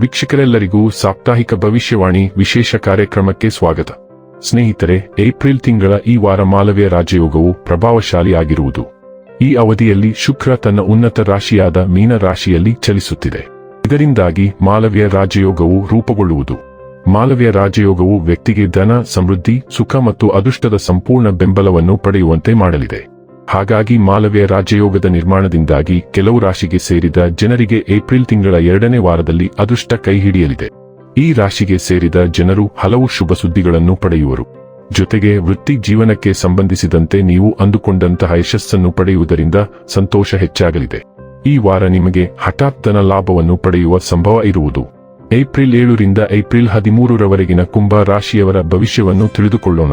ವೀಕ್ಷಕರೆಲ್ಲರಿಗೂ ಸಾಪ್ತಾಹಿಕ ಭವಿಷ್ಯವಾಣಿ ವಿಶೇಷ ಕಾರ್ಯಕ್ರಮಕ್ಕೆ ಸ್ವಾಗತ. ಸ್ನೇಹಿತರೆ, ಏಪ್ರಿಲ್ ತಿಂಗಳ ಈ ವಾರ ಮಾಲವ್ಯ ರಾಜಯೋಗವು ಪ್ರಭಾವಶಾಲಿಯಾಗಿರುವುದು. ಈ ಅವಧಿಯಲ್ಲಿ ಶುಕ್ರ ತನ್ನ ಉನ್ನತ ರಾಶಿಯಾದ ಮೀನ ರಾಶಿಯಲ್ಲಿ ಚಲಿಸುತ್ತಿದೆ. ಇದರಿಂದಾಗಿ ಮಾಲವ್ಯ ರಾಜಯೋಗವು ರೂಪುಗೊಳ್ಳುವುದು. ಮಾಲವ್ಯ ರಾಜಯೋಗವು ವ್ಯಕ್ತಿಗೆ ಧನ, ಸಮೃದ್ಧಿ, ಸುಖ ಮತ್ತು ಅದೃಷ್ಟದ ಸಂಪೂರ್ಣ ಬೆಂಬಲವನ್ನು ಪಡೆಯುವಂತೆ ಮಾಡಲಿದೆ. ಹಾಗಾಗಿ ಮಾಲವ್ಯ ರಾಜಯೋಗದ ನಿರ್ಮಾಣದಿಂದಾಗಿ ಕೆಲವು ರಾಶಿಗೆ ಸೇರಿದ ಜನರಿಗೆ ಏಪ್ರಿಲ್ ತಿಂಗಳ ಎರಡನೇ ವಾರದಲ್ಲಿ ಅದೃಷ್ಟ ಕೈಹಿಡಿಯಲಿದೆ ಈ ರಾಶಿಗೆ ಸೇರಿದ ಜನರು ಹಲವು ಶುಭ ಸುದ್ದಿಗಳನ್ನು ಪಡೆಯುವರು. ಜೊತೆಗೆ ವೃತ್ತಿ ಜೀವನಕ್ಕೆ ಸಂಬಂಧಿಸಿದಂತೆ ನೀವು ಅಂದುಕೊಂಡಂತಹ ಯಶಸ್ಸನ್ನು ಪಡೆಯುವುದರಿಂದ ಸಂತೋಷ ಹೆಚ್ಚಾಗಲಿದೆ. ಈ ವಾರ ನಿಮಗೆ ಹಠಾತ್ ಧನ ಲಾಭವನ್ನು ಪಡೆಯುವ ಸಂಭವ ಇರುವುದು. ಏಪ್ರಿಲ್ ಏಳರಿಂದ ಏಪ್ರಿಲ್ ಹದಿಮೂರರವರೆಗಿನ ಕುಂಭ ರಾಶಿಯವರ ಭವಿಷ್ಯವನ್ನು ತಿಳಿದುಕೊಳ್ಳೋಣ.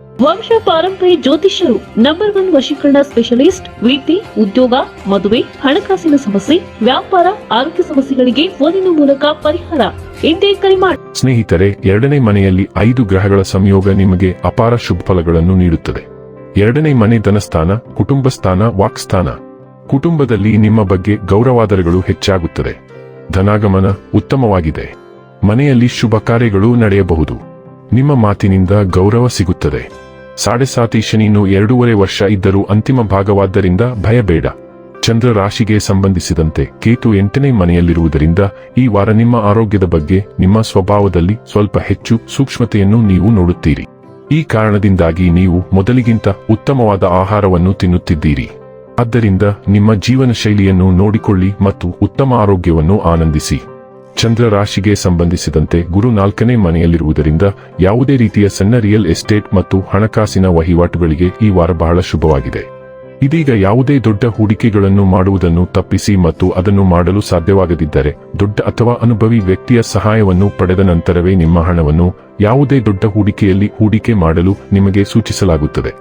ವಂಶ ಪಾರಂಪರ್ಯ ಜ್ಯೋತಿಷ್ಯರು ನಂಬರ್ ಒನ್ ವಶೀಕರಣ ಸ್ಪೆಷಲಿಸ್ಟ್ ವೃತ್ತಿ ಉದ್ಯೋಗ, ಮದುವೆ, ಹಣಕಾಸಿನ ಸಮಸ್ಯೆ, ವ್ಯಾಪಾರ, ಆರೋಗ್ಯ ಸಮಸ್ಯೆಗಳಿಗೆ ಫೋನಿನ ಮೂಲಕ ಪರಿಹಾರ. ಇಂದೇ ಕರೆ ಮಾಡಿ ಸ್ನೇಹಿತರೆ, ಎರಡನೇ ಮನೆಯಲ್ಲಿ ಐದು ಗ್ರಹಗಳ ಸಂಯೋಗ ನಿಮಗೆ ಅಪಾರ ಶುಭ ಫಲಗಳನ್ನು ನೀಡುತ್ತದೆ. ಎರಡನೇ ಮನೆ ಧನಸ್ಥಾನ, ಕುಟುಂಬ ಸ್ಥಾನ ವಾಕ್ಸ್ಥಾನ ಕುಟುಂಬದಲ್ಲಿ ನಿಮ್ಮ ಬಗ್ಗೆ ಗೌರವಾದರಗಳು ಹೆಚ್ಚಾಗುತ್ತದೆ. ಧನಾಗಮನ ಉತ್ತಮವಾಗಿದೆ. ಮನೆಯಲ್ಲಿ ಶುಭ ಕಾರ್ಯಗಳು ನಡೆಯಬಹುದು. ನಿಮ್ಮ ಮಾತಿನಿಂದ ಗೌರವ ಸಿಗುತ್ತದೆ. ಸಾಡೆ ಸಾತಿ ಶನಿನು ಎರಡೂವರೆ ವರ್ಷ ಇದ್ದರೂ ಅಂತಿಮ ಭಾಗವಾದ್ದರಿಂದ ಭಯಬೇಡ. ಚಂದ್ರ ರಾಶಿಗೆ ಸಂಬಂಧಿಸಿದಂತೆ ಕೇತು ಎಂಟನೇ ಮನೆಯಲ್ಲಿರುವುದರಿಂದ ಈ ವಾರ ನಿಮ್ಮ ಆರೋಗ್ಯದ ಬಗ್ಗೆ, ನಿಮ್ಮ ಸ್ವಭಾವದಲ್ಲಿ ಸ್ವಲ್ಪ ಹೆಚ್ಚು ಸೂಕ್ಷ್ಮತೆಯನ್ನು ನೀವು ನೋಡುತ್ತೀರಿ. ಈ ಕಾರಣದಿಂದಾಗಿ ನೀವು ಮೊದಲಿಗಿಂತ ಉತ್ತಮವಾದ ಆಹಾರವನ್ನು ತಿನ್ನುತ್ತಿದ್ದೀರಿ. ಆದ್ದರಿಂದ ನಿಮ್ಮ ಜೀವನ ಶೈಲಿಯನ್ನು ನೋಡಿಕೊಳ್ಳಿ ಮತ್ತು ಉತ್ತಮ ಆರೋಗ್ಯವನ್ನು ಆನಂದಿಸಿ. ಚಂದ್ರ ರಾಶಿಗೆ ಸಂಬಂಧಿಸಿದಂತೆ ಗುರು ನಾಲ್ಕನೇ ಮನೆಯಲ್ಲಿರುವುದರಿಂದ ಯಾವುದೇ ರೀತಿಯ ಸಣ್ಣ ರಿಯಲ್ ಎಸ್ಟೇಟ್ ಮತ್ತು ಹಣಕಾಸಿನ ವಹಿವಾಟುಗಳಿಗೆ ಈ ವಾರ ಬಹಳ ಶುಭವಾಗಿದೆ. ಇದೀಗ ಯಾವುದೇ ದೊಡ್ಡ ಹೂಡಿಕೆಗಳನ್ನು ಮಾಡುವುದನ್ನು ತಪ್ಪಿಸಿ ಮತ್ತು ಅದನ್ನು ಮಾಡಲು ಸಾಧ್ಯವಾಗದಿದ್ದರೆ ದೊಡ್ಡ ಅಥವಾ ಅನುಭವಿ ವ್ಯಕ್ತಿಯ ಸಹಾಯವನ್ನು ಪಡೆದ ನಂತರವೇ ನಿಮ್ಮ ಹಣವನ್ನು ಯಾವುದೇ ದೊಡ್ಡ ಹೂಡಿಕೆಯಲ್ಲಿ ಹೂಡಿಕೆ ಮಾಡಲು ನಿಮಗೆ ಸೂಚಿಸಲಾಗುತ್ತದೆ.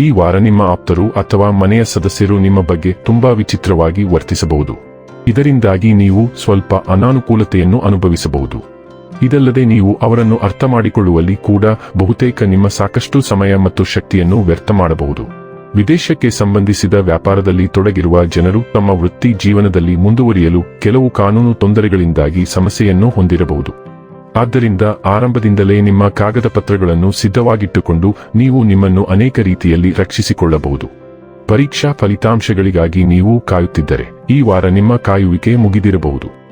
ಈ ವಾರ ನಿಮ್ಮ ಆಪ್ತರು ಅಥವಾ ಮನೆಯ ಸದಸ್ಯರು ನಿಮ್ಮ ಬಗ್ಗೆ ತುಂಬಾ ವಿಚಿತ್ರವಾಗಿ ವರ್ತಿಸಬಹುದು. ಇದರಿಂದಾಗಿ ನೀವು ಸ್ವಲ್ಪ ಅನಾನುಕೂಲತೆಯನ್ನು ಅನುಭವಿಸಬಹುದು. ಇದಲ್ಲದೆ ನೀವು ಅವರನ್ನು ಅರ್ಥ ಮಾಡಿಕೊಳ್ಳುವಲ್ಲಿ ಕೂಡ ಬಹುತೇಕ ನಿಮ್ಮ ಸಾಕಷ್ಟು ಸಮಯ ಮತ್ತು ಶಕ್ತಿಯನ್ನು ವ್ಯರ್ಥ ಮಾಡಬಹುದು. ವಿದೇಶಕ್ಕೆ ಸಂಬಂಧಿಸಿದ ವ್ಯಾಪಾರದಲ್ಲಿ ತೊಡಗಿರುವ ಜನರು ತಮ್ಮ ವೃತ್ತಿ ಜೀವನದಲ್ಲಿ ಮುಂದುವರಿಯಲು ಕೆಲವು ಕಾನೂನು ತೊಂದರೆಗಳಿಂದಾಗಿ ಸಮಸ್ಯೆಯನ್ನು ಹೊಂದಿರಬಹುದು. ಆದ್ದರಿಂದ ಆರಂಭದಿಂದಲೇ ನಿಮ್ಮ ಕಾಗದ ಪತ್ರಗಳನ್ನು ಸಿದ್ಧವಾಗಿಟ್ಟುಕೊಂಡು ನೀವು ನಿಮ್ಮನ್ನು ಅನೇಕ ರೀತಿಯಲ್ಲಿ ರಕ್ಷಿಸಿಕೊಳ್ಳಬಹುದು. ಪರೀಕ್ಷಾ ಫಲಿತಾಂಶಗಳಿಗಾಗಿ ನೀವು ಕಾಯುತ್ತಿದ್ದರೆ ಈ ವಾರ ನಿಮ್ಮ ಕಾಯುವಿಕೆ ಮುಗಿದಿರಬಹುದು.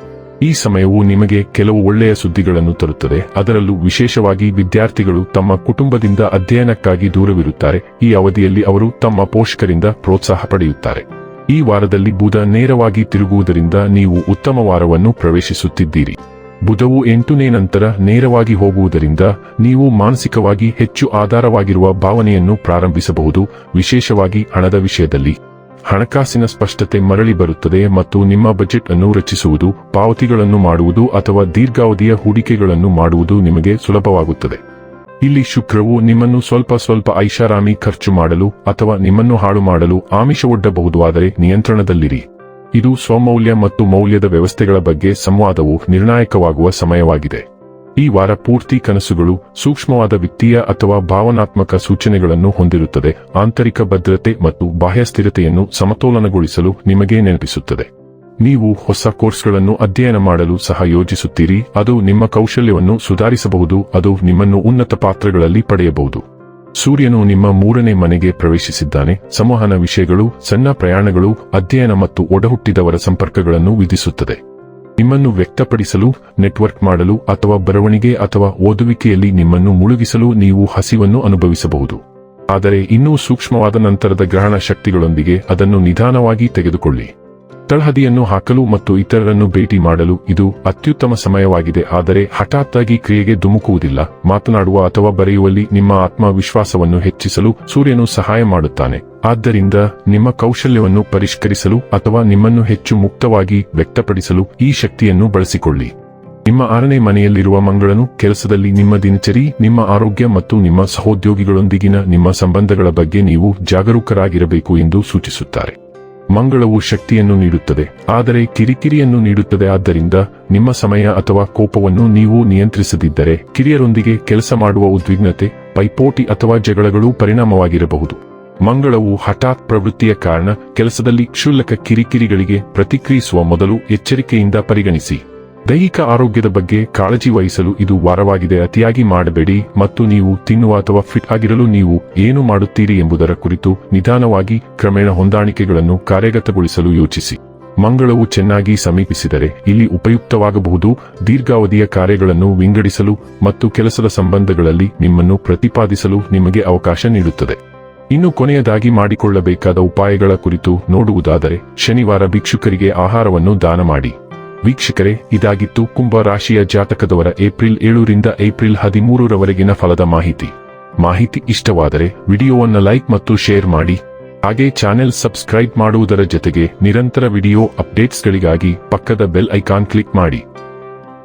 ಈ ಸಮಯವು ನಿಮಗೆ ಕೆಲವು ಒಳ್ಳೆಯ ಸುದ್ದಿಗಳನ್ನು ತರುತ್ತದೆ. ಅದರಲ್ಲೂ ವಿಶೇಷವಾಗಿ ವಿದ್ಯಾರ್ಥಿಗಳು ತಮ್ಮ ಕುಟುಂಬದಿಂದ ಅಧ್ಯಯನಕ್ಕಾಗಿ ದೂರವಿರುತ್ತಾರೆ. ಈ ಅವಧಿಯಲ್ಲಿ ಅವರು ತಮ್ಮ ಪೋಷಕರಿಂದ ಪ್ರೋತ್ಸಾಹ ಪಡೆಯುತ್ತಾರೆ. ಈ ವಾರದಲ್ಲಿ ಬುಧ ನೇರವಾಗಿ ತಿರುಗುವುದರಿಂದ ನೀವು ಉತ್ತಮ ವಾರವನ್ನು ಪ್ರವೇಶಿಸುತ್ತಿದ್ದೀರಿ. ಬುಧವು ಎಂಟನೇ ನಂತರ ನೇರವಾಗಿ ಹೋಗುವುದರಿಂದ ನೀವು ಮಾನಸಿಕವಾಗಿ ಹೆಚ್ಚು ಆಧಾರವಾಗಿರುವ ಭಾವನೆಯನ್ನು ಪ್ರಾರಂಭಿಸಬಹುದು, ವಿಶೇಷವಾಗಿ ಹಣದ ವಿಷಯದಲ್ಲಿ. ಹಣಕಾಸಿನ ಸ್ಪಷ್ಟತೆ ಮರಳಿ ಬರುತ್ತದೆ ಮತ್ತು ನಿಮ್ಮ ಬಜೆಟ್ ಅನ್ನು ರಚಿಸುವುದು, ಪಾವತಿಗಳನ್ನು ಮಾಡುವುದು ಅಥವಾ ದೀರ್ಘಾವಧಿಯ ಹೂಡಿಕೆಗಳನ್ನು ಮಾಡುವುದು ನಿಮಗೆ ಸುಲಭವಾಗುತ್ತದೆ. ಇಲ್ಲಿ ಶುಕ್ರವು ನಿಮ್ಮನ್ನು ಸ್ವಲ್ಪ ಸ್ವಲ್ಪ ಐಷಾರಾಮಿ ಖರ್ಚು ಮಾಡಲು ಅಥವಾ ನಿಮ್ಮನ್ನು ಹಾಳು ಮಾಡಲು ಆಮಿಷವೊಡ್ಡಬಹುದು, ಆದರೆ ನಿಯಂತ್ರಣದಲ್ಲಿರಿ. ಇದು ಸ್ವಮೌಲ್ಯ ಮತ್ತು ಮೌಲ್ಯದ ವ್ಯವಸ್ಥೆಗಳ ಬಗ್ಗೆ ಸಂವಾದವು ನಿರ್ಣಾಯಕವಾಗುವ ಸಮಯವಾಗಿದೆ. ಈ ವಾರ ಪೂರ್ತಿ ಕನಸುಗಳು ಸೂಕ್ಷ್ಮವಾದ ವಿತ್ತೀಯ ಅಥವಾ ಭಾವನಾತ್ಮಕ ಸೂಚನೆಗಳನ್ನು ಹೊಂದಿರುತ್ತದೆ. ಆಂತರಿಕ ಭದ್ರತೆ ಮತ್ತು ಬಾಹ್ಯ ಸ್ಥಿರತೆಯನ್ನು ಸಮತೋಲನಗೊಳಿಸಲು ನಿಮಗೆ ನೆನಪಿಸುತ್ತದೆ. ನೀವು ಹೊಸ ಕೋರ್ಸ್ಗಳನ್ನು ಅಧ್ಯಯನ ಮಾಡಲು ಸಹ ಯೋಜಿಸುತ್ತೀರಿ. ಅದು ನಿಮ್ಮ ಕೌಶಲ್ಯವನ್ನು ಸುಧಾರಿಸಬಹುದು. ಅದು ನಿಮ್ಮನ್ನು ಉನ್ನತ ಪಾತ್ರಗಳಲ್ಲಿ ಪಡೆಯಬಹುದು. ಸೂರ್ಯನು ನಿಮ್ಮ ಮೂರನೇ ಮನೆಗೆ ಪ್ರವೇಶಿಸಿದ್ದಾನೆ. ಸಂವಹನ ವಿಷಯಗಳು, ಸಣ್ಣ ಪ್ರಯಾಣಗಳು, ಅಧ್ಯಯನ ಮತ್ತು ಒಡಹುಟ್ಟಿದವರ ಸಂಪರ್ಕಗಳನ್ನು ವಿಧಿಸುತ್ತದೆ. ನಿಮ್ಮನ್ನು ವ್ಯಕ್ತಪಡಿಸಲು, ನೆಟ್ವರ್ಕ್ ಮಾಡಲು ಅಥವಾ ಬರವಣಿಗೆ ಅಥವಾ ಓದುವಿಕೆಯಲ್ಲಿ ನಿಮ್ಮನ್ನು ಮುಳುಗಿಸಲು ನೀವು ಹಸಿವನ್ನು ಅನುಭವಿಸಬಹುದು. ಆದರೆ ಇನ್ನೂ ಸೂಕ್ಷ್ಮವಾದ ನಂತರದ ಗ್ರಹಣ ಶಕ್ತಿಗಳೊಂದಿಗೆ ಅದನ್ನು ನಿಧಾನವಾಗಿ ತೆಗೆದುಕೊಳ್ಳಿ. ತಳಹದಿಯನ್ನು ಹಾಕಲು ಮತ್ತು ಇತರರನ್ನು ಭೇಟಿ ಮಾಡಲು ಇದು ಅತ್ಯುತ್ತಮ ಸಮಯವಾಗಿದೆ. ಆದರೆ ಹಠಾತ್ತಾಗಿ ಕ್ರಿಯೆಗೆ ಧುಮುಕುವುದಿಲ್ಲ. ಮಾತನಾಡುವ ಅಥವಾ ಬರೆಯುವಲ್ಲಿ ನಿಮ್ಮ ಆತ್ಮವಿಶ್ವಾಸವನ್ನು ಹೆಚ್ಚಿಸಲು ಸೂರ್ಯನು ಸಹಾಯ ಮಾಡುತ್ತಾನೆ. ಆದ್ದರಿಂದ ನಿಮ್ಮ ಕೌಶಲ್ಯವನ್ನು ಪರಿಷ್ಕರಿಸಲು ಅಥವಾ ನಿಮ್ಮನ್ನು ಹೆಚ್ಚು ಮುಕ್ತವಾಗಿ ವ್ಯಕ್ತಪಡಿಸಲು ಈ ಶಕ್ತಿಯನ್ನು ಬಳಸಿಕೊಳ್ಳಿ. ನಿಮ್ಮ ಆರನೇ ಮನೆಯಲ್ಲಿರುವ ಮಂಗಳನು ಕೆಲಸದಲ್ಲಿ ನಿಮ್ಮ ದಿನಚರಿ, ನಿಮ್ಮ ಆರೋಗ್ಯ ಮತ್ತು ನಿಮ್ಮ ಸಹೋದ್ಯೋಗಿಗಳೊಂದಿಗಿನ ನಿಮ್ಮ ಸಂಬಂಧಗಳ ಬಗ್ಗೆ ನೀವು ಜಾಗರೂಕರಾಗಿರಬೇಕು ಎಂದು ಸೂಚಿಸುತ್ತಾರೆ. ಮಂಗಳವು ಶಕ್ತಿಯನ್ನು ನೀಡುತ್ತದೆ. ಆದರೆ ಕಿರಿಕಿರಿಯನ್ನು ನೀಡುತ್ತದೆ. ಆದ್ದರಿಂದ ನಿಮ್ಮ ಸಮಯ ಅಥವಾ ಕೋಪವನ್ನು ನೀವು ನಿಯಂತ್ರಿಸದಿದ್ದರೆ ಕಿರಿಯರೊಂದಿಗೆ ಕೆಲಸ ಮಾಡುವ ಉದ್ವಿಗ್ನತೆ, ಪೈಪೋಟಿ ಅಥವಾ ಜಗಳಗಳು ಪರಿಣಾಮವಾಗಿರಬಹುದು. ಮಂಗಳವು ಹಠಾತ್ ಪ್ರವೃತ್ತಿಯ ಕಾರಣ ಕೆಲಸದಲ್ಲಿ ಕ್ಷುಲ್ಲಕ ಕಿರಿಕಿರಿಗಳಿಗೆ ಪ್ರತಿಕ್ರಿಯಿಸುವ ಮೊದಲು ಎಚ್ಚರಿಕೆಯಿಂದ ಪರಿಗಣಿಸಿ. ದೈಹಿಕ ಆರೋಗ್ಯದ ಬಗ್ಗೆ ಕಾಳಜಿ ವಹಿಸಲು ಇದು ವಾರವಾಗಿದೆ. ಅತಿಯಾಗಿ ಮಾಡಬೇಡಿ ಮತ್ತು ನೀವು ತಿನ್ನುವ ಅಥವಾ ಫಿಟ್ ಆಗಿರಲು ನೀವು ಏನು ಮಾಡುತ್ತೀರಿ ಎಂಬುದರ ಕುರಿತು ನಿಧಾನವಾಗಿ ಕ್ರಮೇಣ ಹೊಂದಾಣಿಕೆಗಳನ್ನು ಕಾರ್ಯಗತಗೊಳಿಸಲು ಯೋಚಿಸಿ. ಮಂಗಳವು ಚೆನ್ನಾಗಿ ಸಮೀಪಿಸಿದರೆ ಇಲ್ಲಿ ಉಪಯುಕ್ತವಾಗಬಹುದು. ದೀರ್ಘಾವಧಿಯ ಕಾರ್ಯಗಳನ್ನು ವಿಂಗಡಿಸಲು ಮತ್ತು ಕೆಲಸದ ಸಂಬಂಧಗಳಲ್ಲಿ ನಿಮ್ಮನ್ನು ಪ್ರತಿಪಾದಿಸಲು ನಿಮಗೆ ಅವಕಾಶ ನೀಡುತ್ತದೆ. ಇನ್ನು ಕೊನೆಯದಾಗಿ ಮಾಡಿಕೊಳ್ಳಬೇಕಾದ ಉಪಾಯಗಳ ಕುರಿತು ನೋಡುವುದಾದರೆ, ಶನಿವಾರ ಭಿಕ್ಷುಕರಿಗೆ ಆಹಾರವನ್ನು ದಾನ ಮಾಡಿ. ವೀಕ್ಷಕರೇ, ಇದಾಗಿತ್ತು ಕುಂಭ ರಾಶಿಯ ಜಾತಕದವರ ಏಪ್ರಿಲ್ ಏಳರಿಂದ ಏಪ್ರಿಲ್ ಹದಿಮೂರರವರೆಗಿನ ಫಲದ ಮಾಹಿತಿ. ಮಾಹಿತಿ ಇಷ್ಟವಾದರೆ ವಿಡಿಯೋವನ್ನು ಲೈಕ್ ಮತ್ತು ಶೇರ್ ಮಾಡಿ. ಹಾಗೆ ಚಾನೆಲ್ ಸಬ್ಸ್ಕ್ರೈಬ್ ಮಾಡುವುದರ ಜೊತೆಗೆ ನಿರಂತರ ವಿಡಿಯೋ ಅಪ್ಡೇಟ್ಸ್ಗಳಿಗಾಗಿ ಪಕ್ಕದ ಬೆಲ್ ಐಕಾನ್ ಕ್ಲಿಕ್ ಮಾಡಿ.